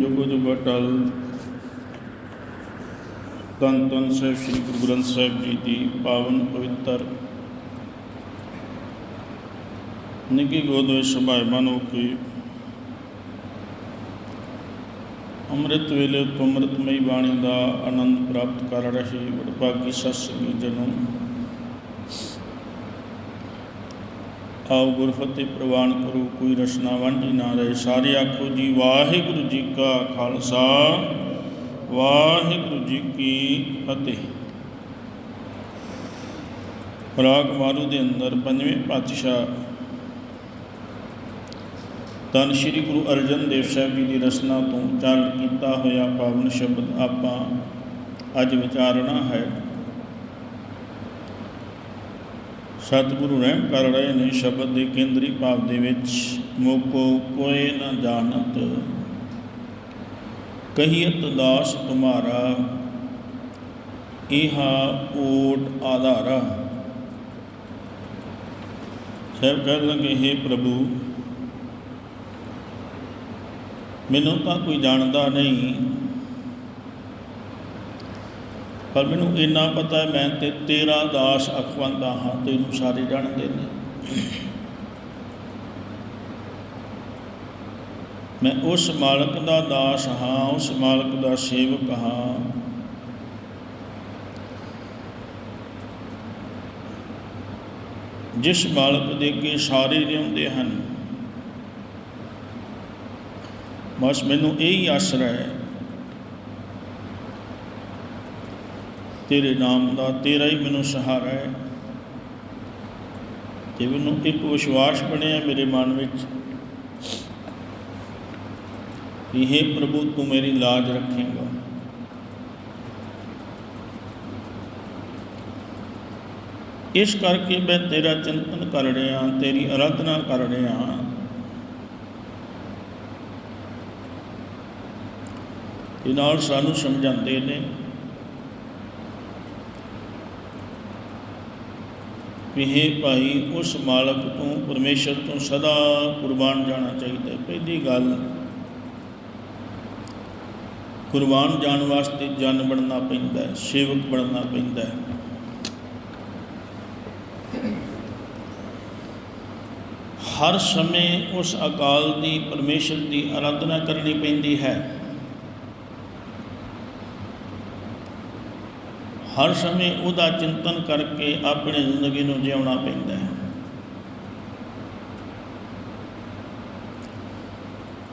ਜੁਗੋ ਜੁਗੋ ਟਲ ਤਨ ਤਨ ਸਾਹਿਬ, ਸ੍ਰੀ ਗੁਰੂ ਗ੍ਰੰਥ ਸਾਹਿਬ ਜੀ ਦੀ ਪਾਵਨ ਪਵਿੱਤਰ ਨਿੱਕੀ ਗੋਦ ਵਿੱਚ ਸੁਭਾਇਮਾਨ ਹੋ ਕੇ ਅੰਮ੍ਰਿਤ ਵੇਲੇ ਤੋਂ ਅੰਮ੍ਰਿਤਮਈ ਬਾਣੀ ਦਾ ਆਨੰਦ ਪ੍ਰਾਪਤ ਕਰ ਰਹੇ ਵਡਭਾਗੀ ਸਤਿਸੰਗੀ ਜਨੋ ਆਓ ਗੁਰ ਫਤਿਹ ਪ੍ਰਵਾਨ ਕਰੋ, ਕੋਈ ਰਸਨਾ ਵਾਂਝੀ ਨਾ ਰਹੇ। ਸਾਰੇ ਆਖੋ ਜੀ, ਵਾਹਿਗੁਰੂ ਜੀ ਕਾ ਖਾਲਸਾ, ਵਾਹਿਗੁਰੂ ਜੀ ਕੀ ਫਤਿਹ। ਰਾਗ ਮਾਰੂ ਦੇ ਅੰਦਰ ਪੰਜਵੇਂ ਪਾਤਸ਼ਾਹ ਤਨ ਸ੍ਰੀ ਗੁਰੂ ਅਰਜਨ ਦੇਵ ਸਾਹਿਬ ਜੀ ਦੀ ਰਸਨਾ ਤੋਂ ਉਚਾਰਨ ਕੀਤਾ ਹੋਇਆ ਪਾਵਨ ਸ਼ਬਦ ਆਪਾਂ ਅੱਜ ਵਿਚਾਰਨਾ ਹੈ। ਸਤਿਗੁਰੂ ਰਹਿਮ ਕਰ ਰਹੇ ਨੇ ਸ਼ਬਦ ਦੇ ਕੇਂਦਰੀ ਭਾਵ ਦੇ ਵਿੱਚ, ਮੋਕੋ ਕੋਈ ਨਾ ਜਾਣਤ। ਕਹੀਤ ਦਾਸ ਤੁਮਾਰਾ ਇਹਾ ਓਟ ਆਧਾਰਾ। ਸਾਹਿਬ ਕਹਿ ਲੰਗੇ हे ਪ੍ਰਭੂ, ਮੈਨੂੰ ਤਾਂ ਕੋਈ ਜਾਣਦਾ ਨਹੀਂ ਪਰ ਮੈਨੂੰ ਇੰਨਾ ਪਤਾ ਹੈ, ਮੈਂ ਤੇ ਤੇਰਾ ਦਾਸ ਅਖਵੰਦਾ ਹਾਂ, ਤੈਨੂੰ ਸਾਰੇ ਜਾਣਦੇ ਨੇ ਮੈਂ ਉਸ ਮਾਲਕ ਦਾ ਦਾਸ ਹਾਂ, ਉਸ ਮਾਲਕ ਦਾ ਸੇਵਕ ਹਾਂ। ਜਿਸ ਮਾਲਕ ਦੇ ਅੱਗੇ ਸਾਰੇ ਰਿਉਂਦੇ ਹਨ, ਬਸ ਮੈਨੂੰ ਇਹੀ ਆਸਰਾ ਹੈ ਤੇਰੇ ਨਾਮ ਦਾ ਤੇਰਾ ਹੀ ਮੈਨੂੰ ਸਹਾਰਾ ਹੈ। ਤੇ ਮੈਨੂੰ ਇੱਕ ਵਿਸ਼ਵਾਸ ਬਣਿਆ ਮੇਰੇ ਮਨ ਵਿੱਚ ਕਿ हे ਪ੍ਰਭੂ, ਤੂੰ ਮੇਰੀ ਲਾਜ ਰੱਖੇਗਾ। ਇਸ ਕਰਕੇ ਮੈਂ ਤੇਰਾ ਚਿੰਤਨ ਕਰ ਰਿਹਾ, ਤੇਰੀ ਅਰਾਧਨਾ ਕਰ ਰਿਹਾ ਤੇ ਨਾਲ ਸਾਨੂੰ ਸਮਝਾਉਂਦੇ ਨੇ ਵੀ हे ਭਾਈ, ਉਸ ਮਾਲਕ ਤੋਂ, ਪਰਮੇਸ਼ਰ ਤੋਂ ਸਦਾ ਕੁਰਬਾਨ ਜਾਣਾ ਚਾਹੀਦਾ ਹੈ। ਪਹਿਲੀ ਗੱਲ, ਕੁਰਬਾਨ ਜਾਣ ਵਾਸਤੇ ਜਨ ਬਣਨਾ ਪੈਂਦਾ ਹੈ, ਸੇਵਕ ਬਣਨਾ ਪੈਂਦਾ ਹੈ। ਹਰ ਸਮੇਂ ਉਸ ਅਕਾਲ ਦੀ, ਪਰਮੇਸ਼ਰ ਦੀ ਆਰਾਧਨਾ ਕਰਨੀ ਪੈਂਦੀ ਹੈ। ਹਰ ਸਮੇਂ ਉਹਦਾ ਚਿੰਤਨ ਕਰਕੇ ਆਪਣੀ ਜ਼ਿੰਦਗੀ ਨੂੰ ਜਿਉਣਾ ਪੈਂਦਾ ਹੈ।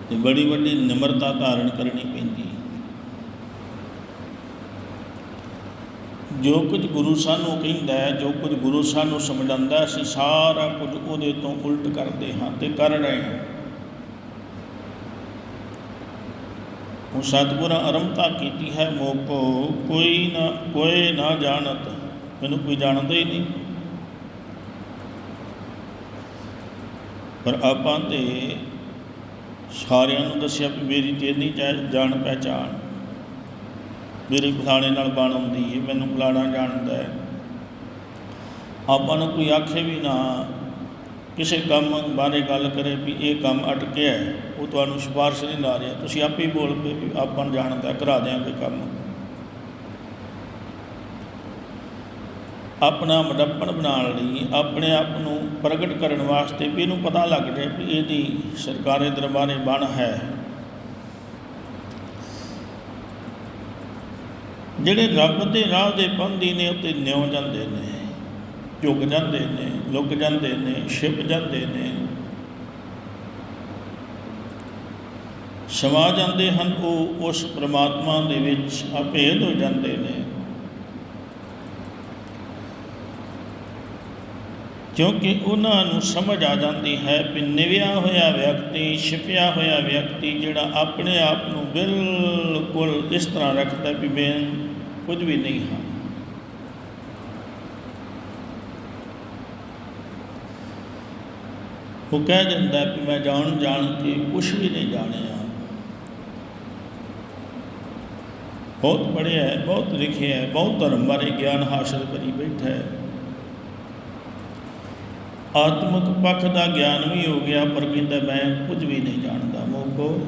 ਤੇ ਬੜੀ ਵੱਡੀ ਨਿਮਰਤਾ ਧਾਰਨ ਕਰਨੀ ਪੈਂਦੀ ਹੈ। ਜੋ ਕੁਝ ਗੁਰੂ ਸਾਨੂੰ ਕਹਿੰਦਾ ਹੈ, ਜੋ ਕੁਝ ਗੁਰੂ ਸਾਨੂੰ ਸਮਝਾਉਂਦਾ ਅਸੀਂ ਸਾਰਾ ਕੁਝ ਉਹਦੇ ਤੋਂ ਉਲਟ ਕਰਦੇ ਹਾਂ ਤੇ ਕਰ ਰਹੇ ਹਾਂ। ਉਹ ਸਤਿਗੁਰਾਂ ਅਰੰਭਤਾ ਕੀਤੀ ਹੈ, ਮੋਕੋ ਕੋਈ ਨਾ ਕੋਈ ਨਾ ਜਾਣਤ। ਮੈਨੂੰ ਕੋਈ ਜਾਣਦਾ ਹੀ ਨਹੀਂ। ਪਰ ਆਪਾਂ ਤੇ ਸਾਰਿਆਂ ਨੂੰ ਦੱਸਿਆ ਵੀ ਮੇਰੀ ਤੇ ਨਹੀਂ ਜਾਣ ਪਹਿਚਾਣ। ਮੇਰੇ ਫਲਾਣੇ ਨਾਲ ਬਣ ਹੁੰਦੀ ਹੈ ਮੈਨੂੰ ਫਲਾਣਾ ਜਾਣਦਾ ਹੈ ਆਪਾਂ ਨੂੰ ਕੋਈ ਆਖੇ ਵੀ ਨਾ ਕਿਸੇ ਕੰਮ ਬਾਰੇ ਗੱਲ ਕਰੇ ਵੀ ਇਹ ਕੰਮ ਅਟਕਿਆ ਹੈ, ਉਹ ਤੁਹਾਨੂੰ ਸਿਫਾਰਿਸ਼ ਨਹੀਂ ਲਾ ਰਿਹਾ। ਤੁਸੀਂ ਆਪੇ ਬੋਲ ਪਏ ਵੀ ਆਪਾਂ ਨੂੰ ਜਾਣਦਾ ਕਰਾ ਦਿਆਂਗੇ ਕੰਮ। ਆਪਣਾ ਮਡੱਪਣ ਬਣਾਉਣ ਲਈ, ਆਪਣੇ ਆਪ ਨੂੰ ਪ੍ਰਗਟ ਕਰਨ ਵਾਸਤੇ ਵੀ ਇਹਨੂੰ ਪਤਾ ਲੱਗ ਰਿਹਾ ਵੀ ਇਹਦੀ ਸਰਕਾਰੀ ਦਰਬਾਰੇ ਬਣ ਹੈ। ਜਿਹੜੇ ਰੱਬ ਦੇ ਰਾਹ ਦੇ ਬੰਦੀ ਨੇ, ਉੱਤੇ ਨਿਉ ਜਾਂਦੇ ਨੇ। ਝੁਕ ਜਾਂਦੇ ਨੇ, ਲੁਕ ਜਾਂਦੇ ਨੇ, ਛਿਪ ਜਾਂਦੇ ਨੇ। ਸਮਾ ਜਾਂਦੇ ਹਨ ਉਹ, ਉਸ ਪ੍ਰਮਾਤਮਾ ਦੇ ਵਿੱਚ ਅਭੇਦ ਹੋ ਜਾਂਦੇ ਨੇ। ਕਿਉਂਕਿ ਉਹਨਾਂ ਨੂੰ ਸਮਝ ਆ ਜਾਂਦੀ ਹੈ ਕਿ ਨਿਵਿਆ ਹੋਇਆ ਵਿਅਕਤੀ, ਛਿਪਿਆ ਹੋਇਆ ਵਿਅਕਤੀ ਜਿਹੜਾ ਆਪਣੇ ਆਪ ਨੂੰ ਬਿਲਕੁਲ ਇਸ ਤਰ੍ਹਾਂ ਰੱਖਦਾ ਵੀ ਮੈਂ ਕੁਝ ਵੀ ਨਹੀਂ ਹਾਂ। ਉਹ ਕਹਿ ਦਿੰਦਾ ਕਿ ਮੈਂ ਜਾਣ ਜਾਣ ਕੇ ਕੁਛ ਵੀ ਨਹੀਂ ਜਾਣਿਆ। ਬਹੁਤ ਪੜਿਆ ਹੈ, ਬਹੁਤ ਲਿਖਿਆ ਹੈ, ਬਹੁਤ ਧਰਮ ਬਾਰੇ ਗਿਆਨ ਹਾਸਲ ਕਰੀ ਬੈਠਾ ਹੈ। ਆਤਮਿਕ ਪੱਖ ਦਾ ਗਿਆਨ ਵੀ ਹੋ ਗਿਆ, ਪਰ ਕਹਿੰਦਾ ਮੈਂ ਕੁਝ ਵੀ ਨਹੀਂ ਜਾਣਦਾ, ਮੋਕੋ।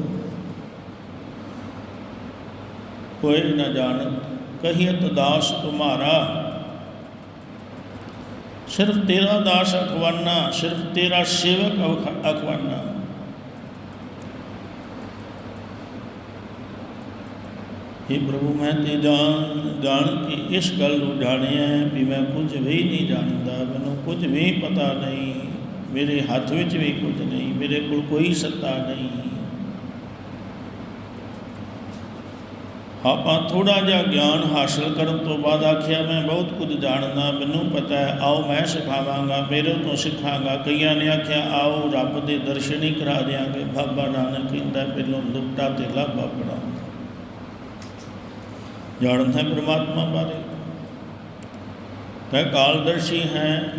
ਕੋਈ ਨਾ ਜਾਣ ਕਹੀਤ ਦਾਸ ਤੁਮਾਰਾ। ਸਿਰਫ ਤੇਰਾ ਦਾਸ ਅਖਵਾਨਾ, ਸਿਰਫ ਤੇਰਾ ਸੇਵਕ ਅਖਵਾਨਾ। ਇਹ ਪ੍ਰਭੂ, ਮੈਂ ਤੇ ਜਾਣ ਜਾਣ ਕੇ ਇਸ ਗੱਲ ਨੂੰ ਜਾਣਿਆ ਵੀ ਮੈਂ ਕੁਝ ਵੀ ਨਹੀਂ ਜਾਣਦਾ, ਮੈਨੂੰ ਕੁਝ ਵੀ ਪਤਾ ਨਹੀਂ, ਮੇਰੇ ਹੱਥ ਵਿੱਚ ਵੀ ਕੁਝ ਨਹੀਂ, ਮੇਰੇ ਕੋਲ ਕੋਈ ਸੱਤਾ ਨਹੀਂ। ਆਪਾਂ ਥੋੜਾ ਜਿਹਾ ਗਿਆਨ ਹਾਸਲ ਕਰਨ ਤੋਂ ਬਾਅਦ ਆਖਿਆ, ਮੈਂ ਬਹੁਤ ਕੁਝ ਜਾਣਦਾ, ਮੈਨੂੰ ਪਤਾ ਹੈ, ਆਓ ਮੈਂ ਸਿਖਾਵਾਂਗਾ, ਮੇਰੇ ਤੋਂ ਸਿੱਖਾਂਗਾ। ਕਈਆਂ ਨੇ ਆਖਿਆ, ਆਓ, ਰੱਬ ਦੇ ਦਰਸ਼ਨ ਹੀ ਕਰਾ ਦਿਆਂਗੇ। ਬਾਬਾ ਨਾਨਕ ਕਹਿੰਦਾ, ਪਹਿਲੋਂ ਲੁੱਟਾ ਤੇ ਲਾਭਾ ਪੜਾਉਂਗਾ ਜਾਣਦਾ ਹੈ ਪ੍ਰਮਾਤਮਾ ਬਾਰੇ। ਤੈ ਕਾਲਦਰਸ਼ੀ ਹੈ,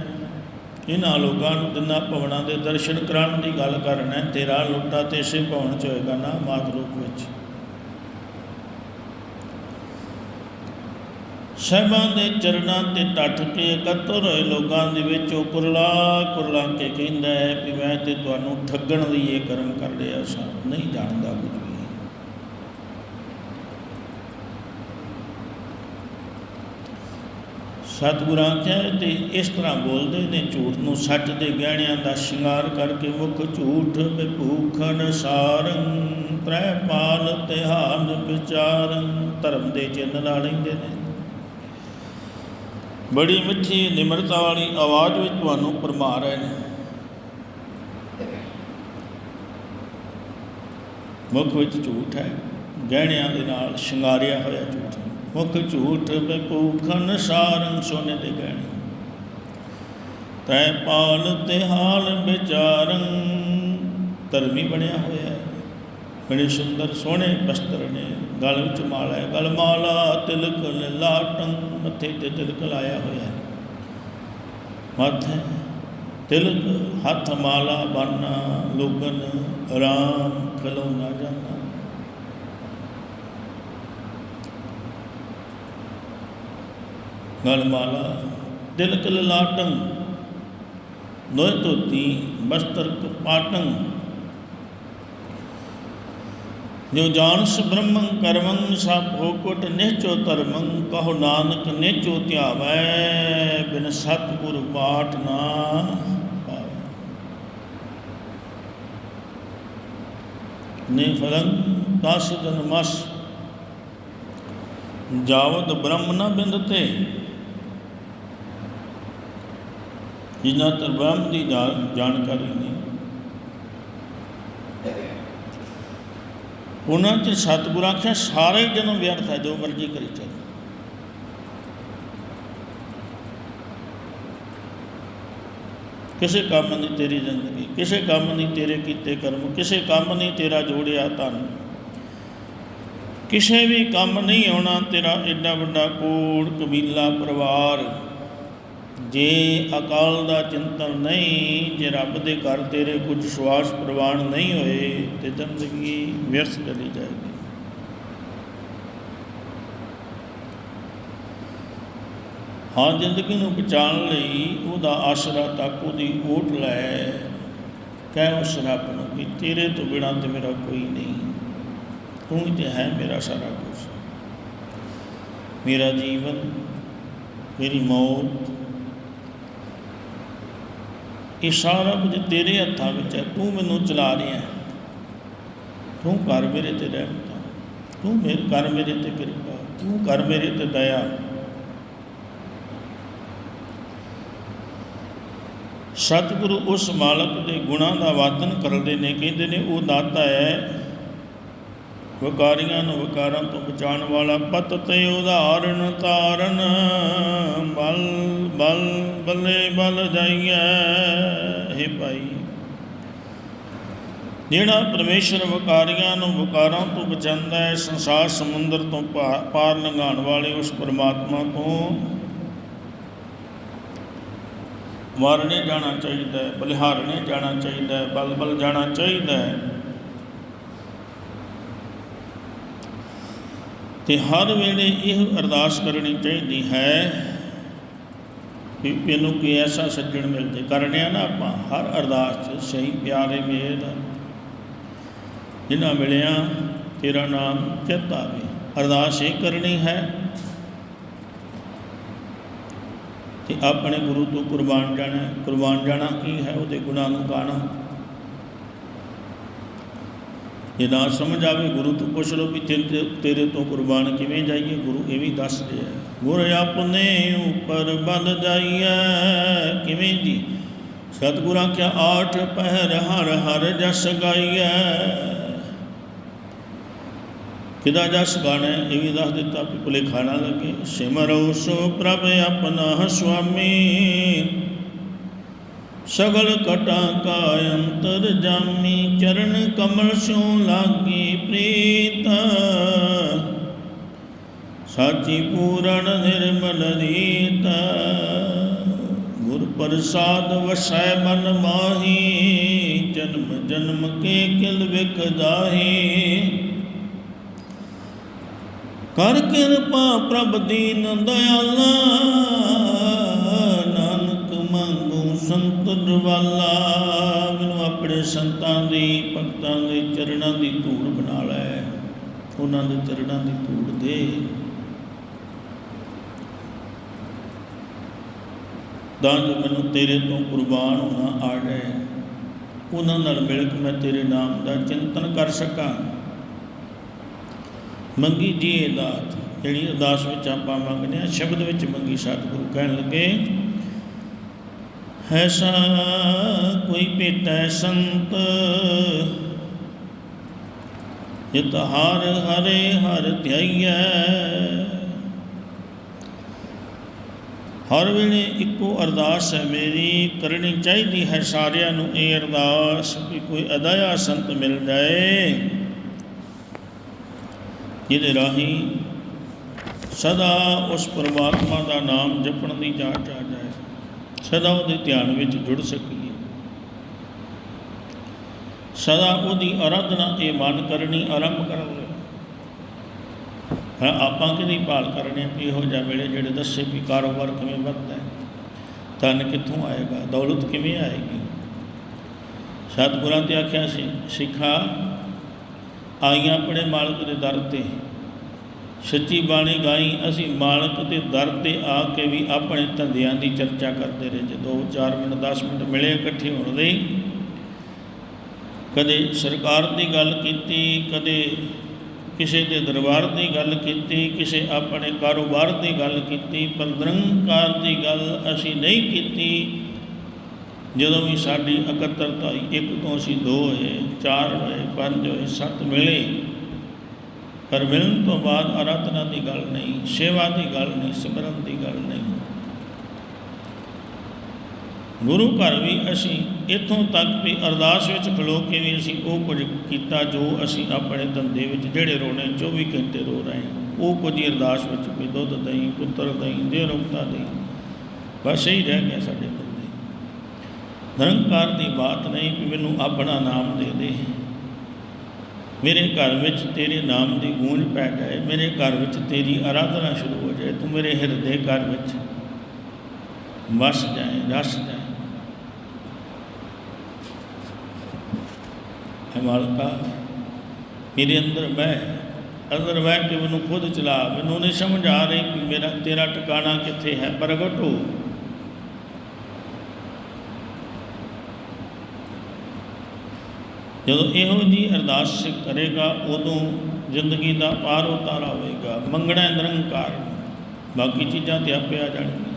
ਇਹਨਾਂ ਲੋਕਾਂ ਨੂੰ ਦਿਨਾਂ ਭਵਨਾਂ ਦੇ ਦਰਸ਼ਨ ਕਰਾਉਣ ਦੀ ਗੱਲ ਕਰਨਾ ਹੈ। ਤੇਰਾ ਲੁੱਟਾ ਤੇ ਸੇ ਭਵਨ ਚ ਹੋਏਗਾ ਨਾ, ਮਾਤ ਰੂਪ ਵਿੱਚ। ਸਹਿਬਾਂ ਦੇ ਚਰਨਾਂ ਤੇ ਟੱਟ ਕੇ ਇਕੱਤਰ ਹੋਏ ਲੋਕਾਂ ਦੇ ਵਿੱਚ ਉਹ ਕੁਰਲਾ ਕੁਰਲਾ ਕੇ ਕਹਿੰਦਾ ਹੈ ਵੀ ਮੈਂ ਤੇ ਤੁਹਾਨੂੰ ਠੱਗਣ ਲਈ ਇਹ ਕਰਮ ਕਰ ਰਿਹਾ ਸਾਂ। ਨਹੀਂ ਜਾਣਦਾ ਕੁਝ ਵੀ। ਸਤਿਗੁਰਾਂ ਕਹਿ ਤੇ ਇਸ ਤਰ੍ਹਾਂ ਬੋਲਦੇ ਨੇ, ਝੂਠ ਨੂੰ ਸੱਚ ਦੇ ਗਹਿਣਿਆਂ ਦਾ ਸ਼ਿੰਗਾਰ ਕਰਕੇ ਮੁਖ ਝੂਠ ਬਿਭੂਖਨ ਸਾਰੰ ਤ੍ਰੈ ਪਾਲ ਤਿਹਾਨ ਵਿਚਾਰਨ ਧਰਮ ਦੇ ਚਿੰਨ ਲਾ ਲੈਂਦੇ ਨੇ। ਬੜੀ ਮਿੱਠੀ, ਨਿਮਰਤਾ ਵਾਲੀ ਆਵਾਜ਼ ਵਿੱਚ ਤੁਹਾਨੂੰ ਪਰਮਾ ਰਹੇ ਨੇ। ਮੁਖ ਵਿੱਚ ਝੂਠ ਹੈ, ਗਹਿਣਿਆਂ ਦੇ ਨਾਲ ਸ਼ਿੰਗਾਰਿਆ ਹੋਇਆ ਝੂਠ ਮੁਖ ਝੂਠ ਬਪੂਖਨ ਸਾਰੰ ਸੋਨੇ ਦੇ ਗਹਿਣੇ। ਤੈ ਪਾਲ ਤੇ ਹਾਲ ਵਿਚਾਰੰ, ਧਰਮੀ ਬਣਿਆ ਹੋਇਆ ਹੈ ਬੜੇ ਸੁੰਦਰ ਸੋਹਣੇ ਬਸਤਰ ਨੇ। ਗਲ ਵਿੱਚ ਮਾਲਾ ਹੈ, ਗਲ ਮਾਲਾ, ਤਿਲਕ ਲਾਟੰ ਮੱਥੇ ਤੇ ਤਿਲਕ ਲਾਇਆ ਹੋਇਆ ਹੈ। ਮੱਥੇ, ਤਿਲਕ, ਹੱਥ ਮਾਲਾ ਬੰਨਾ ਲੋਗਨ ਆਰਾਮ ਖਲੋ ਨਾ ਜਾਣਾ ਗਲ ਮਾਲਾ, ਤਿਲਕ ਲਾਟੰ ਨੋਇ ਧੋਤੀ, ਬਸਤਰ ਕਪਾਟੰ ਜਾਣਸ ਬ੍ਰਹਮੰ ਕਰਮੰ ਸਭ ਹੋਕਟ ਨਿਹਚੋ ਧਰਮੰ, ਕਹੋ ਨਾਨਕ ਨਿਹਚੋ ਧਿਆਵੈ, ਬਿਨ ਸਤਿਗੁਰ ਬਾਟ ਨਾ ਨੇ ਫਲੰ ਦਸ ਜਨ ਮਸ, ਜਾਵਤ ਬ੍ਰਹਮ ਨ ਬਿੰਦਤੇ। ਜਿਨ੍ਹਾਂ ਤਰ ਬ੍ਰਹਮ ਦੀ ਜਾਣਕਾਰੀ ਨਹੀਂ ਉਹਨਾਂ ਚ ਸਤਿਗੁਰ ਆਖਿਆ, ਸਾਰੇ ਜਨਮ ਵਿਅਰਥ ਹੈ, ਜੋ ਮਰਜ਼ੀ ਕਰੀ ਚੱਲ। ਕਿਸੇ ਕੰਮ ਨਹੀਂ ਤੇਰੀ ਜ਼ਿੰਦਗੀ, ਕਿਸੇ ਕੰਮ ਨਹੀਂ ਤੇਰੇ ਕੀਤੇ ਕਰਮ, ਕਿਸੇ ਕੰਮ ਨਹੀਂ ਤੇਰਾ ਜੋੜਿਆ ਧਨ। ਕਿਸੇ ਵੀ ਕੰਮ ਨਹੀਂ ਆਉਣਾ ਤੇਰਾ ਐਡਾ ਵੱਡਾ ਕੋੜ, ਕਬੀਲਾ ਪਰਿਵਾਰ। ਜੇ ਅਕਾਲ ਦਾ ਚਿੰਤਨ ਨਹੀਂ, ਜੇ ਰੱਬ ਦੇ ਘਰ ਤੇਰੇ ਕੁਝ ਸਵਾਸ ਪ੍ਰਵਾਨ ਨਹੀਂ ਹੋਏ, ਤੇ ਜ਼ਿੰਦਗੀ ਵਿਅਰਥ ਚਲੀ ਜਾਏਗੀ। ਹਾਂ, ਜ਼ਿੰਦਗੀ ਨੂੰ ਬਚਾਉਣ ਲਈ ਉਹਦਾ ਆਸਰਾ ਤੱਕ ਉਹਦੀ ਓਟ ਲੈ। ਕਹਿ ਉਸ ਰੱਬ ਨੂੰ ਕਿ ਤੇਰੇ ਤੋਂ ਬਿਨਾਂ ਤੇ ਮੇਰਾ ਕੋਈ ਨਹੀਂ। ਤੂੰ ਹੀ ਤੇ ਹੈ ਮੇਰਾ ਸਾਰਾ ਕੁਝ ਮੇਰਾ ਜੀਵਨ, ਮੇਰੀ ਮੌਤ ਇਹ ਸਾਰਾ ਕੁਝ ਤੇਰੇ ਹੱਥਾਂ ਵਿੱਚ ਹੈ, ਤੂੰ ਮੈਨੂੰ ਚਲਾ ਰਿਹਾ ਤੂੰ ਕਰ ਮੇਰੇ ਤੇ ਰਹਿਮਤ ਤੂੰ ਮੇਰੇ ਕਰ ਮੇਰੇ ਤੇ ਕਿਰਪਾ, ਤੂੰ ਕਰ ਮੇਰੇ ਤੇ ਦਇਆ। ਸਤਿਗੁਰੂ ਉਸ ਮਾਲਕ ਦੇ ਗੁਣਾਂ ਦਾ ਵਾਦਨ ਕਰਦੇ ਨੇ, ਕਹਿੰਦੇ ਨੇ, ਉਹ ਦਾਤਾ ਹੈ ਵਕਾਰੀਆਂ ਨੂੰ ਵਕਾਰਾਂ ਤੋਂ ਬਚਾਉਣ ਵਾਲਾ ਪਤ ਤੇ ਉਦਾਹਰਨ ਤਾਰਨ। ਬਲ ਬਲ, ਬੱਲੇ, ਬਲ ਜਾਈਐ हे ਭਾਈ। ਜਿਹੜਾ ਪਰਮੇਸ਼ਰ ਵਕਾਰੀਆਂ ਨੂੰ ਵਕਾਰਾਂ ਤੋਂ ਬਚਾਉਂਦਾ ਹੈ, ਸੰਸਾਰ ਸਮੁੰਦਰ ਤੋਂ ਪਾ- ਪਾਰ ਲੰਘਾਉਣ ਵਾਲੇ ਉਸ ਪਰਮਾਤਮਾ ਤੋਂ ਮਾਰਨੇ ਜਾਣਾ ਚਾਹੀਦਾ ਹੈ, ਬਲਿਹਾਰਨੇ ਜਾਣਾ ਚਾਹੀਦਾ ਹੈ ਬਲ ਬਲ ਜਾਣਾ ਚਾਹੀਦਾ ਹੈ। ਤੇ ਹਰ ਵੇਲੇ ਇਹ ਅਰਦਾਸ ਕਰਨੀ ਚਾਹੀਦੀ ਹੈ ਕਿ ਮੈਨੂੰ ਕੋਈ ਐਸਾ ਸੱਜਣ ਮਿਲ ਜੇ ਆ ਨਾ ਆਪਾਂ ਹਰ ਅਰਦਾਸ 'ਚ ਸਹੀ, ਪਿਆਰੇ ਮੇਰ ਜਿਨ੍ਹਾਂ ਮਿਲਿਆ, ਤੇਰਾ ਨਾਮ ਚਿੱਤ ਆਵੇ। ਅਰਦਾਸ ਇਹ ਕਰਨੀ ਹੈ ਕਿ ਆਪਣੇ ਗੁਰੂ ਤੋਂ ਕੁਰਬਾਨ ਜਾਣਾ ਕੁਰਬਾਨ ਜਾਣਾ ਕੀ ਹੈ? ਉਹਦੇ ਗੁਨਾਹ ਨੂੰ ਗਾਣਾ। ਜੇ ਨਾ ਸਮਝ ਆਵੇ, ਗੁਰੂ ਤੋਂ ਪੁੱਛ ਲਓ ਵੀ ਤੇਰੇ ਤੇਰੇ ਤੋਂ ਕੁਰਬਾਨ ਕਿਵੇਂ ਜਾਈਏ? ਗੁਰੂ ਇਹ ਵੀ ਦੱਸ ਰਿਹਾ ਹੈ। ਗੁਰ ਆਪਣੇ ਉੱਪਰ ਬਲ ਜਾਈਐ, ਕਿਵੇਂ ਜੀ? ਸਤਿਗੁਰਾਂ ਕਿਆ ਆਠ ਪਹਿਰ ਹਰ ਹਰ ਜਸ ਗਾਈਐ। ਕਿਦਾ ਜਸ ਗਾਣਾ? ਇਹ ਵੀ ਦੱਸ ਦਿੱਤਾ ਵੀ ਭੁਲੇਖਾ ਨਾ ਲੱਗੇ। ਸਿਮਰੋ ਸੋ ਪ੍ਰਭ ਆਪਣਾ ਸੁਆਮੀ। ਸਗਲ ਕਟਾ ਕਾ ਅੰਤਰ ਜਾਮੀ, ਚਰਨ ਕਮਲ ਸੋ ਲਾਗੀ ਪ੍ਰੀਤ। ਸਾਚੀ ਪੂਰਨ ਨਿਰਮਲ ਰੀਤ। ਗੁਰ ਪ੍ਰਸਾਦ ਵਸੈ ਮਨ ਮਾਹੀ, ਜਨਮ ਜਨਮ ਕੇ ਕਿਲ ਵਿਕ ਜਾਹੀ ਕਰ ਕਿਰਪਾ ਪ੍ਰਭ ਦੀਨ ਦਇਆਲਾ ਸੰਤ ਦਰਵਾਲਾ ਮੈਨੂੰ ਆਪਣੇ ਸੰਤਾਂ ਦੀ, ਭਗਤਾਂ ਦੇ ਚਰਨਾਂ ਦੀ ਧੂੜ ਬਣਾ ਲੈ। ਉਹਨਾਂ ਦੇ ਚਰਨਾਂ ਦੀ ਧੂੜ ਦੇ। ਤਾਂ ਜੋ ਮੈਨੂੰ ਤੇਰੇ ਤੋਂ ਕੁਰਬਾਨ ਹੋਣਾ ਆ ਜਾਏ। ਉਹਨਾਂ ਨਾਲ ਮਿਲ ਕੇ ਮੈਂ ਤੇਰੇ ਨਾਮ ਦਾ ਚਿੰਤਨ ਕਰ ਸਕਾਂ। ਮੰਗੀ ਜੀ ਇਹ ਜਿਹੜੀ ਅਰਦਾਸ ਵਿੱਚ ਆਪਾਂ ਮੰਗਦੇ ਆ ਸ਼ਬਦ ਵਿੱਚ ਮੰਗੀ ਸਤਿਗੁਰੂ ਕਹਿਣ ਲੱਗੇ ਐਸਾ ਕੋਈ ਭੇਟੈ ਸੰਤ। ਜਿਤ ਹਰ ਹਰੇ ਹਰ ਧਿਆਈਐ। ਹਰ ਵੇਲੇ ਇੱਕੋ ਅਰਦਾਸ ਹੈ ਮੇਰੀ, ਕਰਨੀ ਚਾਹੀਦੀ ਹੈ ਸਾਰਿਆਂ ਨੂੰ ਇਹ ਅਰਦਾਸ ਕਿ ਕੋਈ ਅਦਾਇਆ ਸੰਤ ਮਿਲ ਜਾਏ, ਜਿਹਦੇ ਰਾਹੀਂ ਸਦਾ ਉਸ ਪਰਮਾਤਮਾ ਦਾ ਨਾਮ ਜਪਣ ਦੀ ਜਾਚ ਆ ਸਦਾ ਉਹਦੇ ਧਿਆਨ ਵਿੱਚ ਜੁੜ ਸਕੀਏ। ਸਦਾ ਉਹਦੀ ਆਰਾਧਨਾ ਇਹ ਮਨ ਕਰਨੀ ਆਰੰਭ ਕਰ ਲਏ ਹਾਂ, ਆਪਾਂ ਕਿਹਦੀ ਭਾਲ ਕਰਨੀ ਹੈ ਵੀ ਇਹੋ ਜਿਹਾ ਵੇਲੇ ਜਿਹੜੇ ਦੱਸੇ ਵੀ ਕਾਰੋਬਾਰ ਕਿਵੇਂ ਵੱਧਦਾ ਹੈ, ਧਨ ਕਿੱਥੋਂ ਆਏਗਾ, ਦੌਲਤ ਕਿਵੇਂ ਆਏਗੀ। ਸਤਿਗੁਰਾਂ ਤੇ ਆਖਿਆ ਸੀ, ਸਿੱਖਾ, ਆਈਆਂ ਆਪਣੇ ਮਾਲਕ ਦੇ ਦਰ ਤੇ। ਸੱਚੀ ਬਾਣੀ ਗਾਈ, ਅਸੀਂ ਮਾਲਕ ਦੇ ਦਰ ਤੇ ਆ ਕੇ ਵੀ ਆਪਣੇ ਧੰਦਿਆਂ ਦੀ ਚਰਚਾ ਕਰਦੇ ਰਹੇ। ਜਦੋਂ 4 ਮਿੰਟ 10 ਮਿੰਟ ਮਿਲੇ ਇਕੱਠੇ ਹੋਣ ਲਈ, ਕਦੇ ਸਰਕਾਰ ਦੀ ਗੱਲ ਕੀਤੀ, ਕਦੇ ਕਿਸੇ ਦੇ ਦਰਬਾਰ ਦੀ ਗੱਲ ਕੀਤੀ, ਕਿਸੇ ਆਪਣੇ ਕਾਰੋਬਾਰ ਦੀ ਗੱਲ ਕੀਤੀ, ਪਰ ਨਿਰੰਕਾਰ ਦੀ ਗੱਲ ਅਸੀਂ ਨਹੀਂ ਕੀਤੀ। ਜਦੋਂ ਵੀ ਸਾਡੀ ਇਕੱਤਰਤਾ ਇੱਕ ਤੋਂ ਅਸੀਂ ਦੋ ਹੋਏ, ਚਾਰ ਹੋਏ, ਪੰਜ ਹੋਏ, ਸੱਤ ਮਿਲੇ ਪਰ ਮਿਲਣ ਤੋਂ ਬਾਅਦ ਆਰਾਧਨਾ ਦੀ ਗੱਲ ਨਹੀਂ, ਸੇਵਾ ਦੀ ਗੱਲ ਨਹੀਂ, ਸਿਮਰਨ ਦੀ ਗੱਲ ਨਹੀਂ। ਗੁਰੂ ਘਰ ਵੀ ਅਸੀਂ ਇੱਥੋਂ ਤੱਕ ਵੀ ਅਰਦਾਸ ਵਿੱਚ ਖਲੋ ਕੇ ਵੀ ਅਸੀਂ ਉਹ ਕੁਝ ਕੀਤਾ ਜੋ ਅਸੀਂ ਆਪਣੇ ਧੰਦੇ ਵਿੱਚ ਜਿਹੜੇ ਰੋਣੇ 24 ਘੰਟੇ ਰੋ ਰਹੇ ਹਾਂ। ਉਹ ਕੁਝ ਹੀ ਅਰਦਾਸ ਵਿੱਚ ਵੀ ਦੁੱਧ ਦਹੀਂ, ਪੁੱਤਰ ਦਹੀਂ ਦੇ ਰੁਕਤਾ ਦਹੀਂ। ਬਸ ਇਹੀ ਰਹਿ ਗਿਆ ਸਾਡੇ ਬੰਦੇ ਨਿਰੰਕਾਰ ਦੀ ਬਾਤ ਨਹੀਂ ਕਿ ਮੈਨੂੰ ਆਪਣਾ ਨਾਮ ਦੇ ਦੇ। ਮੇਰੇ ਘਰ ਵਿੱਚ ਤੇਰੇ ਨਾਮ ਦੀ ਗੂੰਜ ਪੈ ਜਾਏ, ਮੇਰੇ ਘਰ ਵਿੱਚ ਤੇਰੀ ਆਰਾਧਨਾ ਸ਼ੁਰੂ ਹੋ ਜਾਏ, ਤੂੰ ਮੇਰੇ ਹਿਰਦੇ ਘਰ ਵਿੱਚ ਵਸ ਜਾਏ, ਰਸ ਜਾਏ। ਹੈ ਮਾਲਕਾ, ਮੇਰੇ ਅੰਦਰ ਮੈਂ ਅੰਦਰ ਬਹਿ ਕੇ ਮੈਨੂੰ ਖੁਦ ਚਲਾ, ਮੈਨੂੰ ਨਹੀਂ ਸਮਝ ਆ ਰਹੀ ਕਿ ਮੇਰਾ, ਤੇਰਾ ਟਿਕਾਣਾ ਕਿੱਥੇ ਹੈ, ਪ੍ਰਗਟ ਹੋ। ਜਦੋਂ ਇਹੋ ਜੀ ਅਰਦਾਸ ਕਰੇਗਾ, ਉਦੋਂ ਜ਼ਿੰਦਗੀ ਦਾ ਪਾਰ ਉਤਾਰਾ ਹੋਵੇਗਾ। ਮੰਗਣਾ ਨਿਰੰਕਾਰ ਬਾਕੀ ਚੀਜ਼ਾਂ ਤੇ ਆਪੇ ਆ ਜਾਣਗੀਆਂ।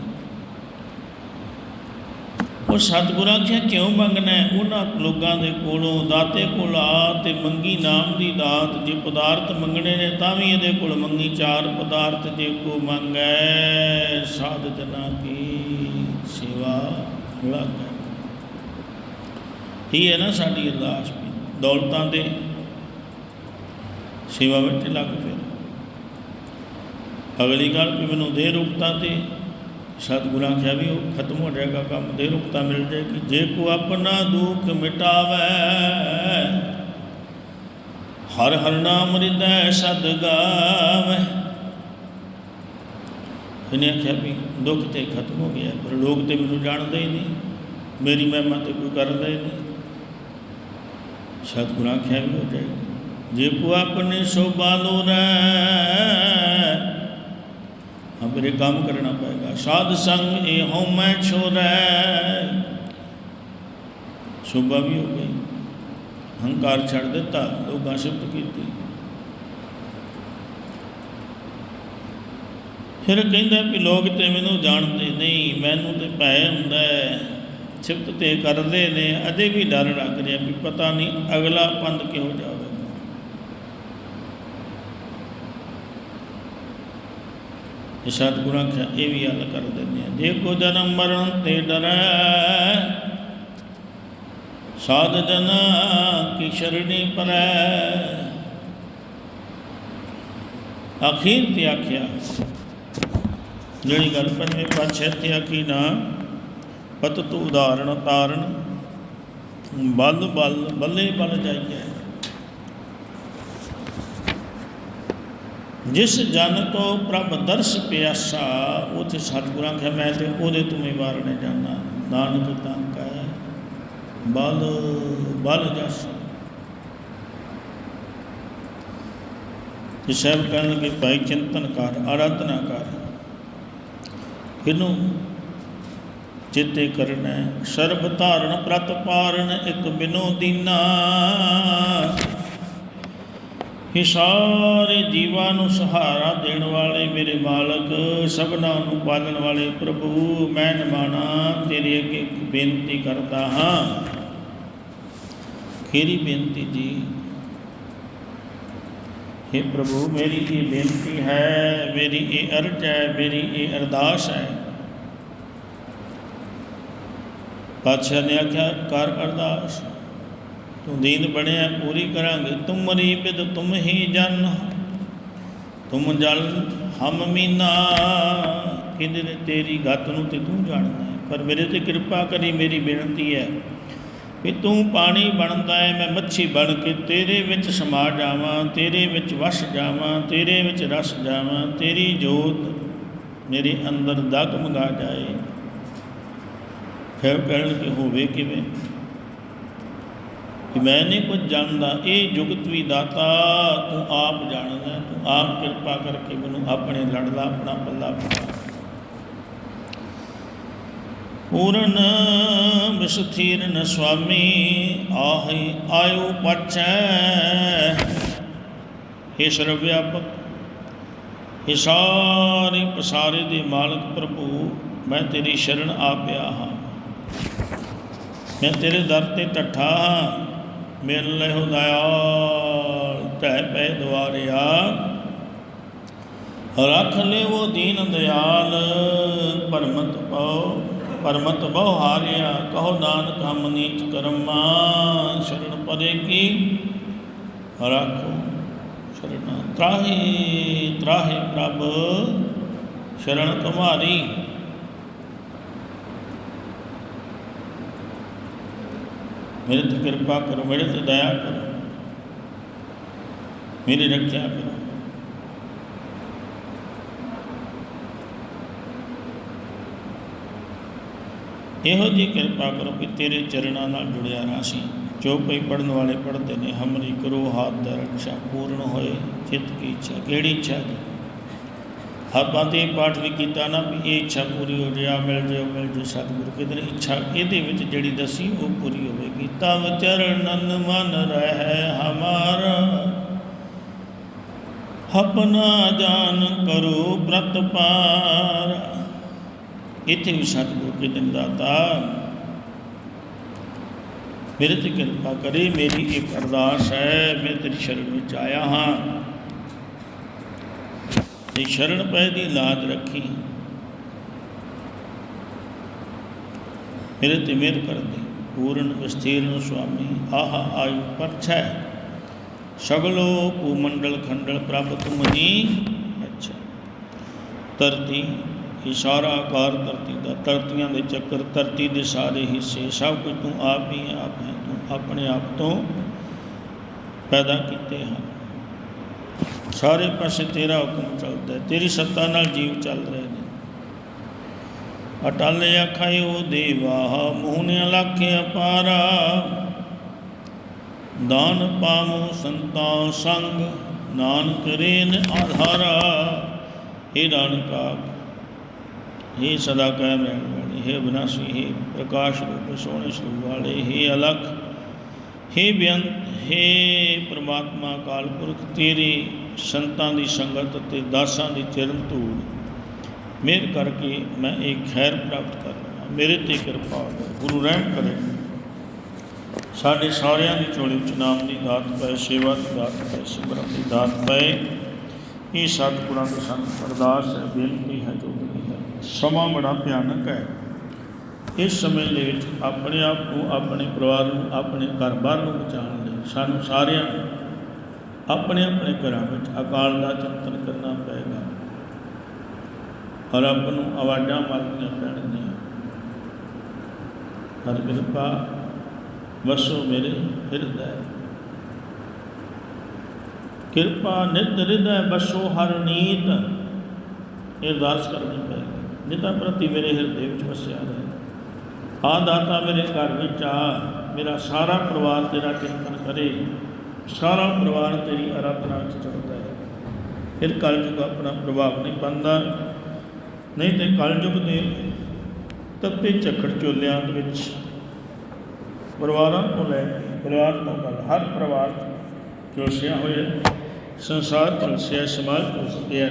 ਉਹ ਸਤਿਗੁਰਾਂ ਕਿਹਾ ਕਿਉਂ ਮੰਗਣਾ ਉਹਨਾਂ ਲੋਕਾਂ ਦੇ ਕੋਲੋਂ ਦਾਤੇ ਕੋਲ ਆ ਤੇ ਮੰਗੀ ਨਾਮ ਦੀ ਦਾਤ। ਜੇ ਪਦਾਰਥ ਮੰਗਣੇ ਨੇ, ਤਾਂ ਵੀ ਇਹਦੇ ਕੋਲ ਮੰਗੀ ਚਾਰ। ਪਦਾਰਥ ਜੇ ਕੋ ਮੰਗੈ, ਸਾਧ ਜਨਾ ਕੀ ਸੇਵਾ ਲਾਗੈ। ਇਹ ਹੈ ਨਾ ਸਾਡੀ ਅਰਦਾਸ। ਦੌਲਤਾਂ ਦੇ ਸੇਵਾ ਵਿੱਚ ਲੱਗ ਫਿਰ। ਅਗਲੀ ਗੱਲ ਵੀ ਮੈਨੂੰ ਦੇ ਰੁਕਤਾ ਤੇ ਸਤਿਗੁਰਾਂ ਕਿਹਾ ਵੀ ਉਹ ਖਤਮ ਹੋ ਜਾਏਗਾ ਕੰਮ, ਦੇ ਰੁਕਤਾ ਮਿਲ ਜਾਏਗੀ। ਜੇ ਕੋ ਆਪਣਾ ਦੁੱਖ ਮਿਟਾਵੇ, ਹਰ ਹਰ ਨਾਮ ਹਿਰਦੈ ਸਦ ਗਾਵੇ। ਇਹਨੇ ਆਖਿਆ ਵੀ ਦੁੱਖ ਤੇ ਖਤਮ ਹੋ ਗਿਆ, ਪਰ ਲੋਕ ਤੇ ਮੈਨੂੰ ਜਾਣਦੇ ਹੀ ਨਹੀਂ। ਮੇਰੀ ਮਹਿਮਾ ਤੇ ਕੋਈ ਕਰਦਾ ਹੀ ਨਹੀਂ। ਸਤਿਗੁਰਾਂ ਆਖਿਆ ਵੀ ਹੋ ਜਾਏਗੀ। ਜੇ ਕੋ ਆਪਣੇ ਸ਼ੋਭਾ ਲੋ ਰਹਿ ਹਮਰੇ ਕੰਮ ਕਰਨਾ ਪਏਗਾ। ਸਾਧ ਸੰਗ ਇਹ ਹਉ ਮੈਂ ਛੋੜੈ। ਸ਼ੋਭਾ ਵੀ ਹੋ ਗਈ। ਹੰਕਾਰ ਛੱਡ ਦਿੱਤਾ, ਲੋਕਾਂ ਸ਼ਬਦ ਕੀਤੀ। ਫਿਰ ਕਹਿੰਦਾ ਵੀ ਲੋਕ ਤੇ ਮੈਨੂੰ ਜਾਣਦੇ ਨਹੀਂ, ਮੈਨੂੰ ਤੇ ਭੈ ਹੁੰਦਾ ਹੈ। ਸਿਫਤ ਤੇ ਕਰਦੇ ਨੇ, ਅਜੇ ਵੀ ਡਰ ਲੱਗ ਰਿਹਾ ਵੀ ਪਤਾ ਨਹੀਂ ਅਗਲਾ ਪੰਧ ਕਿਹੋ ਜਾਵੇ। ਇਹ ਸਤਿਗੁਰਾਂ ਕਿਹਾ ਇਹ ਵੀ ਹੱਲ ਕਰ ਦਿੰਦੇ ਆ। ਜੇ ਕੋ ਜਨਮ ਮਰਨ ਤੇ ਡਰੈ। ਸਾਧ ਜਨਾ ਕੀ ਸ਼ਰਣੀ ਪਰੈ। ਅਖੀਰ ਤੇ ਆਖਿਆ। ਜਿਹੜੀ ਗੱਲ ਪੰਜਵੇਂ ਪਾਤਸ਼ਾਹ ਤੇ ਆਖੀ ਨਾ ਪਤ ਤੂ ਉਦਾਹਰਣ ਤਾਰਨ। ਬਲ ਬਲ, ਬੱਲੇ ਬਲ ਜਾਈਐ। ਜਿਸ ਜਨ ਕੋ ਪ੍ਰਭ ਦਰਸ ਪਿਆਸਾ, ਉਥੇ ਸਤਿਗੁਰਾਂ ਕਹੇ, ਮੈਂ ਤੇ ਉਹਦੇ ਤੁਮੇ ਵਾਰਨੇ ਜਾਣਾ ਨਾਨਕ ਤਾਂ ਕਹੇ, ਬਲ ਬਲ ਜਸ। ਤੇ ਸਭ ਕਹਿਣ ਕਿ ਭਾਈ ਚਿੰਤਨ ਕਰ, ਆਰਾਧਨਾ ਕਰ। ਇਹਨੂੰ ਚਿਤੇ ਕਰਨਾ ਸਰਬ ਧਾਰਨ ਪ੍ਰਤ ਪਾਰਨ, ਇੱਕ ਬਿਨੋ ਦੀਨਾ। ਇਹ ਸਾਰੇ ਜੀਵਾਂ ਨੂੰ ਸਹਾਰਾ ਦੇਣ ਵਾਲੇ ਮੇਰੇ ਮਾਲਕ, ਸਭਨਾਂ ਨੂੰ ਪਾਲਣ ਵਾਲੇ ਪ੍ਰਭੂ, ਮੈਂ ਨਿਮਾਣਾ ਤੇਰੇ ਅੱਗੇ ਬੇਨਤੀ ਕਰਦਾ ਹਾਂ। ਖੇਰੀ ਬੇਨਤੀ ਜੀ। हे ਪ੍ਰਭੂ, ਮੇਰੀ ਇਹ ਬੇਨਤੀ ਹੈ, ਮੇਰੀ ਇਹ ਅਰਜ਼ ਹੈ, ਮੇਰੀ ਇਹ ਅਰਦਾਸ ਹੈ। ਪਾਤਸ਼ਾਹ ਨੇ ਆਖਿਆ, ਕਰ ਅਰਦਾਸ। ਤੂੰ ਦੀਨ ਬਣਿਆ, ਪੂਰੀ ਕਰਾਂਗੇ। ਤੁਮਰੀ ਬਿਦ ਤੁਮ ਹੀ ਜਨ। ਤੁਮ ਜਲ, ਹਮ ਮੀਨਾ। ਕਿੰਦੇ ਨੇ ਤੇਰੀ ਗਤ ਨੂੰ ਤੇ ਤੂੰ ਜਾਣਦਾ ਹੈ? ਪਰ ਮੇਰੇ ਤੇ ਕਿਰਪਾ ਕਰੀ, ਮੇਰੀ ਬੇਨਤੀ ਹੈ ਵੀ ਤੂੰ ਪਾਣੀ ਬਣਦਾ ਹੈ, ਮੈਂ ਮੱਛੀ ਬਣ ਕੇ ਤੇਰੇ ਵਿੱਚ ਸਮਾ ਜਾਵਾਂ, ਤੇਰੇ ਵਿੱਚ ਵਸ ਜਾਵਾਂ, ਤੇਰੇ ਵਿੱਚ ਰਸ ਜਾਵਾਂ, ਤੇਰੀ ਜੋਤ ਮੇਰੇ ਅੰਦਰ ਦਗ ਮਗਾ ਜਾਏ। ਫਿਰ ਕਹਿਣਗੇ ਹੋਵੇ ਕਿਵੇਂ? ਕਿ ਮੈਂ ਨਹੀਂ ਕੁਝ ਜਾਣਦਾ, ਇਹ ਜੁਗਤ ਵੀ ਦਾਤਾ, ਤੂੰ ਆਪ ਜਾਣਦਾ, ਤੂੰ ਆਪ ਕਿਰਪਾ ਕਰਕੇ ਮੈਨੂੰ ਆਪਣੇ ਲੜਦਾ, ਆਪਣਾ ਪੱਲਾ ਪਾ ਪੂਰਨ ਵਿਸਥੀਰਨ ਸੁਆਮੀ, ਆਹੀ ਆਇਓ ਪਛੈ। हे ਸਰਵ ਵਿਆਪਕ हे ਸਾਰੇ ਪਸਾਰੇ ਦੇ ਮਾਲਕ ਪ੍ਰਭੂ, ਮੈਂ ਤੇਰੀ ਸ਼ਰਨ ਆ ਪਿਆ ਹਾਂ। ਮੈਂ ਤੇਰੇ ਦਰ ਤੇ ਟੱਠਾ ਹਾਂ। ਮਿਲ ਲਹਿ ਦਇਆਲ ਤੈ ਪੈ ਦੁਆਰਿਆ। ਰੱਖ ਲੈ ਉਹ ਦੀਨ ਦਿਆਲ ਪਰਮਤ ਪਾਉ ਪਰਮਤ ਬਹੁ ਹਾਰਿਆ। ਕਹੋ ਨਾਨਕ, ਹਮ ਨੀਚ ਕਰਮਾ, ਸ਼ਰਨ ਪਰੇ ਕੀ? ਰੱਖੋ ਸ਼ਰਨ। ਤਰਾਹੇ ਤਰਾਹੇ ਪ੍ਰਭ, ਸ਼ਰਨ ਤੁਮਾਰੀ। ਮੇਰੇ ਤੇ ਕਿਰਪਾ ਕਰੋ, ਮੇਰੇ ਤੇ ਦਇਆ ਕਰੋ। ਮੇਰੀ ਰੱਖਿਆ ਕਰੋ। ਇਹੋ ਜੀ ਕਿਰਪਾ ਕਰੋ ਕਿ ਤੇਰੇ ਚਰਨਾਂ ਨਾਲ ਜੁੜਿਆ ਰਾਸੀ ਜੋ ਕੋਈ ਪੜਨ ਵਾਲੇ ਪੜਦੇ ਨੇ, ਹਮਰੀ ਕਰੋ, ਹਾਥ ਦਾ ਰਕਸ਼ਾ ਪੂਰਨ ਹੋਏ ਚਿੱਤ ਕੀ ਇੱਛਾ, ਕਿਹੜੀ ਇੱਛਾ ਦੀ ਆਪਾਂ ਤੇ ਪਾਠ ਵੀ ਕੀਤਾ ਨਾ ਵੀ ਇਹ ਇੱਛਾ ਪੂਰੀ ਹੋ ਜਾਏ ਮਿਲ ਜਾਏ ਮਿਲ ਜਾਏ ਸਤਿਗੁਰੂ ਕਿਧਰ ਇੱਛਾ, ਇਹਦੇ ਵਿੱਚ ਜਿਹੜੀ ਦਸੀ ਉਹ ਪੂਰੀ ਹੋਵੇਗੀ। ਤਵ ਚਰਨਨ ਮਨ ਰਹਿ ਹਮਾਰਾ ਆਪਣਾ ਜਾਨ ਕਰੋ ਪ੍ਰਤ ਪਾਰ। ਇੱਥੇ ਵੀ ਸਤਿਗੁਰੂ ਕੇ ਦਿਨ ਦਾਤਾ ਮੇਰੇ ਤੇ ਕਿਰਪਾ ਕਰੇ, ਮੇਰੀ ਇੱਕ ਅਰਦਾਸ ਹੈ, ਮੈਂ ਤੇਰੀ ਸ਼ਰਨ ਵਿੱਚ ਆਇਆ ਹਾਂ। ਤੇ ਸ਼ਰਨ ਪੈ ਦੀ ਲਾਜ ਰੱਖੀ। ਮੇਰੇ ਤੇ ਮਿਹਰ ਕਰ ਦੇ ਪੂਰਨ ਵਿਸਥੀਰਨ ਸੁਆਮੀ, ਆਹਾ ਆਯੁ ਪਰਛੈ ਸਗਲੋ ਭੂਮੰਡਲ ਖੰਡਲ ਪ੍ਰਭ ਤੁਮਹੀ ਅੱਛਾ। ਧਰਤੀ, ਇਹ ਆਕਾਰ ਧਰਤੀ ਦਾ, ਧਰਤੀਆਂ ਦੇ ਚੱਕਰ, ਧਰਤੀ ਦੇ ਸਾਰੇ ਹਿੱਸੇ, ਸਭ ਕੁਝ ਤੂੰ ਆਪ ਹੀ ਆਪ ਹੈ, ਤੂੰ ਆਪਣੇ ਆਪ ਤੋਂ ਪੈਦਾ ਕੀਤੇ ਹਨ। ਸਾਰੇ ਪਾਸੇ ਤੇਰਾ ਹੁਕਮ ਚੱਲਦਾ ਹੈ ਤੇਰੀ ਸੱਤਾ ਨਾਲ ਜੀਵ ਚੱਲ ਰਹੇ ਨੇ ਅਟਲ ਆਖਾਇਓ ਦੇਵਾ ਮੂਹਨ ਅਲਖ ਅਪਾਰਾ ਦਾਨ ਪਾਮੋ ਸੰਤਾਂ ਸੰਗ ਨਾਨਕ ਰੇਨ ਆਧਾਰਾ हे ਨਾਨਕਾ हे ਸਦਾ ਕਾਇਮ ਰਹਿਣ ਵਾਲੇ हे ਵਿਨਾਸ਼ੀ हे ਪ੍ਰਕਾਸ਼ ਰੂਪ ਸੋਹਣੇ ਸਰੂਪ ਵਾਲੇ हे ਅਲਖ हे ਬੇਅੰਤ हे ਪ੍ਰਮਾਤਮਾ ਅਕਾਲ ਪੁਰਖ ਤੇਰੇ ਸੰਤਾਂ ਦੀ ਸੰਗਤ ਅਤੇ ਦਾਸਾਂ ਦੀ ਚਰਨ ਧੂੜ ਮਿਹਰ ਕਰਕੇ ਮੈਂ ਇਹ ਖੈਰ ਪ੍ਰਾਪਤ ਕਰ ਲਵਾਂ ਮੇਰੇ ਤੇ ਕਿਰਪਾ ਕਰੋ। ਗੁਰੂ ਰਹਿਮ ਕਰੇ। ਸਾਡੇ ਸਾਰਿਆਂ ਦੀ ਝੋਲੀ ਵਿੱਚ ਨਾਮ ਦੀ ਦਾਤ ਪਏ, ਸੇਵਾ ਦੀ ਦਾਤ ਪਏ, ਸਿਮਰਨ ਦੀ ਦਾਤ ਪਏ। ਇਹ ਸਤਿਗੁਰਾਂ ਦੀ ਸਾਨੂੰ ਅਰਦਾਸ ਹੈ, ਬੇਨਤੀ ਹੈ, ਜੋ ਹੈ। ਸਮਾਂ ਬੜਾ ਭਿਆਨਕ ਹੈ। ਇਸ ਸਮੇਂ ਦੇ ਵਿੱਚ ਆਪਣੇ ਆਪ ਨੂੰ, ਆਪਣੇ ਪਰਿਵਾਰ ਨੂੰ, ਆਪਣੇ ਘਰ-ਬਾਰ ਨੂੰ ਬਚਾਉਣ ਲਈ ਸਾਨੂੰ ਸਾਰਿਆਂ ਨੂੰ ਆਪਣੇ ਆਪਣੇ ਘਰਾਂ ਵਿੱਚ ਅਕਾਲ ਦਾ ਚਿੰਤਨ ਕਰਨਾ ਪਏਗਾ। ਰੱਬ ਨੂੰ ਆਵਾਜ਼ਾਂ ਮਾਰਨੀਆਂ ਪੈਣਗੀਆਂ। ਹਰ ਕਿਰਪਾ ਵਸੋ ਮੇਰੇ ਹਿਰਦੈ। ਕਿਰਪਾ ਨਿਤ ਹਿਰਦੈ ਵਸੋ ਹਰ ਨੀਤ। ਇਹ ਅਰਦਾਸ ਕਰਨੀ ਪਏਗੀ। ਨਿਤਾ ਪ੍ਰਤੀ ਮੇਰੇ ਹਿਰਦੇ ਵਿੱਚ ਵਸਿਆ ਰਹੇ। ਆ ਦਾਤਾ ਮੇਰੇ ਘਰ ਵਿੱਚ ਆ। ਮੇਰਾ ਸਾਰਾ ਪਰਿਵਾਰ ਤੇਰਾ ਚਿੰਤਨ ਕਰੇ। ਸਾਰਾ ਪਰਿਵਾਰ ਤੇਰੀ ਆਰਾਧਨਾ ਵਿੱਚ ਚੜਦਾ ਹੈ। ਫਿਰ ਕਲਯੁਗ ਆਪਣਾ ਪ੍ਰਭਾਵ ਨਹੀਂ ਪਾਉਂਦਾ ਨਹੀਂ ਤੇ ਕਲਯੁਗ ਦੇ ਤੱਤੇ ਝੱਖੜ ਚੋਲਿਆਂ ਦੇ ਵਿੱਚ ਪਰਿਵਾਰਾਂ ਤੋਂ ਲੈ ਪਰਿਵਾਰ ਤੋਂ ਗੱਲ ਹਰ ਪਰਿਵਾਰ ਝੁਲਸਿਆ ਹੋਇਆ ਸੰਸਾਰ ਝੁਲਸਿਆ ਸਮਾਜ ਝੁਲਸਿਆ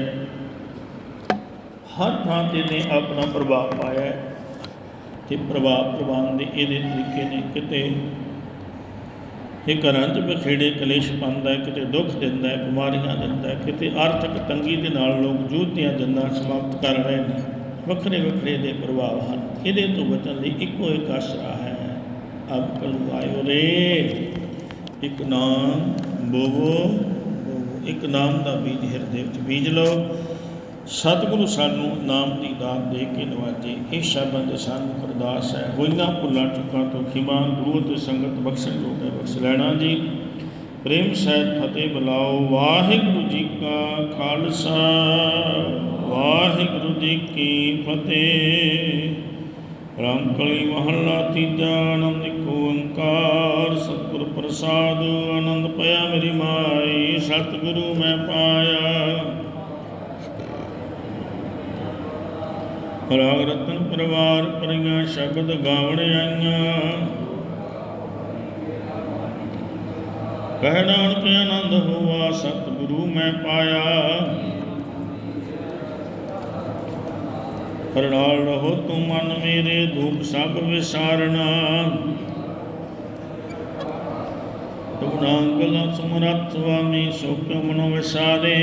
ਹਰ ਥਾਂ ਤੇ ਨੇ ਆਪਣਾ ਪ੍ਰਭਾਵ ਪਾਇਆ ਹੈ। ਤੇ ਪ੍ਰਭਾਵ ਪ੍ਰਵਾਨ ਦੇ ਇਹਦੇ ਤਰੀਕੇ ਨੇ ਕਿਤੇ ਇਹ ਘਰਾਂ 'ਚ ਬਖੇੜੇ, ਕਲੇਸ਼ ਪਾਉਂਦਾ ਹੈ ਕਿਤੇ ਦੁੱਖ ਦਿੰਦਾ ਹੈ ਬਿਮਾਰੀਆਂ ਦਿੰਦਾ ਹੈ ਕਿਤੇ ਆਰਥਿਕ ਤੰਗੀ ਦੇ ਨਾਲ ਲੋਕ ਜੂਝਦੀਆਂ ਜੰਦਾਂ ਸਮਾਪਤ ਕਰ ਰਹੇ ਨੇ। ਵੱਖਰੇ ਵੱਖਰੇ ਦੇ ਪ੍ਰਭਾਵ ਹਨ। ਇਹਦੇ ਤੋਂ ਬਚਣ ਲਈ ਇੱਕੋ ਇੱਕ ਆਸਰਾ ਹੈ। ਅਬ ਕਲੂ ਆਇਓ ਰੇ। ਇੱਕ ਨਾਮ ਬੋਵੋ ਬੋਵੋ। ਇੱਕ ਨਾਮ ਦਾ ਬੀਜ ਹਿਰਦੇ ਵਿੱਚ ਬੀਜ ਲਓ। ਸਤਿਗੁਰੂ ਸਾਨੂੰ ਨਾਮ ਦੀ ਦਾਤ ਦੇ ਕੇ ਨਵਾਜੇ। ਇਹ ਸ਼ਬਦ ਸਾਨੂੰ ਅਰਦਾਸ ਹੈ। ਹੋਈਆਂ ਭੁੱਲਾਂ ਚੁੱਕਾਂ ਤੋਂ ਖਿਮਾ ਗੁਰੂ ਤੇ ਸੰਗਤ ਬਖਸ਼ਣ ਲੋਕ ਹੈ ਬਖਸ਼ ਲੈਣਾ ਜੀ। ਪ੍ਰੇਮ ਸਹਿਤ ਫਤਿਹ ਬੁਲਾਓ। ਵਾਹਿਗੁਰੂ ਜੀ ਕਾ ਖਾਲਸਾ। ਵਾਹਿਗੁਰੂ ਜੀ ਕੀ ਫਤਿਹ। ਰਾਮਕਲੀ ਮਹੱਲਾ ਤੀਜਾ ਆਨੰਦ ਇੱਕ ਓੰਕਾਰ। ਸਤਿਗੁਰ ਪ੍ਰਸਾਦ, ਆਨੰਦ ਪਿਆ ਮੇਰੀ ਮਾਈ। ਸਤਿਗੁਰੂ ਮੈਂ ਪਾਇਆ। ਰਾਗ ਰਤਨ ਪਰਿਵਾਰ ਪਰੀਆਂ ਸ਼ਬਦ ਗਾਵਣ ਆਈਆਂ। ਕਹਿ ਨਾਨਕ ਆਨੰਦ ਹੋਆ, ਸਤਿਗੁਰੂ ਮੈਂ ਪਾਇਆ। ਹਰਨਾਲ ਰਹੋ ਤੂੰ ਮਨ ਮੇਰੇ, ਦੁੱਖ ਸਭ ਵਿਸਾਰਣਾ ਤੁਮ ਨਾਮ ਸੁਮਰਤ ਸੁਆਮੀ, ਸੋ ਮਨੋ ਵਿਸਾਰੇ?